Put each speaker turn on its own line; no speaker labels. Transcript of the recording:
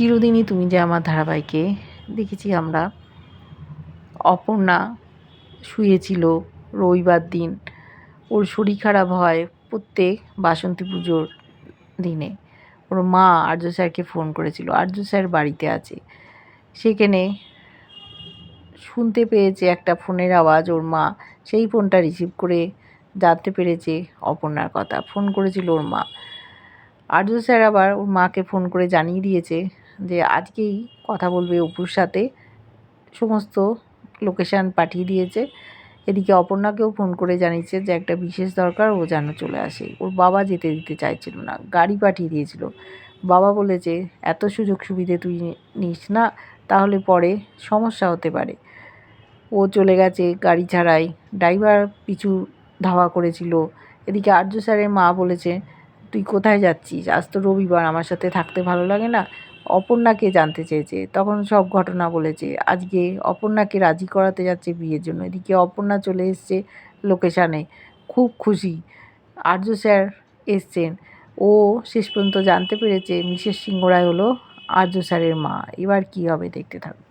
চিরদিনই তুমি যে আমার ধারাবাহিকে দেখেছি আমরা, অপর্ণা শুয়েছিল রবিবার দিন, ওর শরীর খারাপ হয় প্রত্যেক বাসন্তী পুজোর দিনে। ওর মা আর্য স্যারকে ফোন করেছিল, আর্য স্যার বাড়িতে আছে। সেখানে শুনতে পেয়েছে একটা ফোনের আওয়াজ ওর মা, সেই ফোনটা রিসিভ করে জানতে পেরেছে অপর্ণার কথা। ফোন করেছিল ওর মা। আর্য স্যার আবার ওর মাকে ফোন করে জানিয়ে দিয়েছে যে আজকেই কথা বলবে অপুর সাথে। সমস্ত লোকেশান পাঠিয়ে দিয়েছে। এদিকে অপর্ণাকেও ফোন করে জানিয়েছে যে একটা বিশেষ দরকার, ও যেন চলে আসে। ওর বাবা যেতে দিতে চাইছিল না, গাড়ি পাঠিয়ে দিয়েছিল। বাবা বলেছে এত সুযোগ সুবিধে তুই নিস না, তাহলে পরে সমস্যা হতে পারে। ও চলে গেছে গাড়ি ছাড়াই। ড্রাইভার পিছু ধাওয়া করেছিল। এদিকে আর্য স্যারের মা বলেছে, তুই কোথায় যাচ্ছিস? আজ তো রবিবার, আমার সাথে থাকতে ভালো লাগে না। অপর্ণাকে জানতে চেয়েছে। তখন সব ঘটনা বলেছে, আজকে অপর্ণাকে রাজি করাতে যাচ্ছে বিয়ের জন্য। এদিকে অপর্ণা চলে এসছে লোকেশানে। খুব খুশি। আর্য স্যার এসছেন। ও শেষ পর্যন্ত জানতে পেরেছে মিসেস সিংহরায় হলো আর্য স্যারের মা। এবার কি হবে দেখতে থাকুন।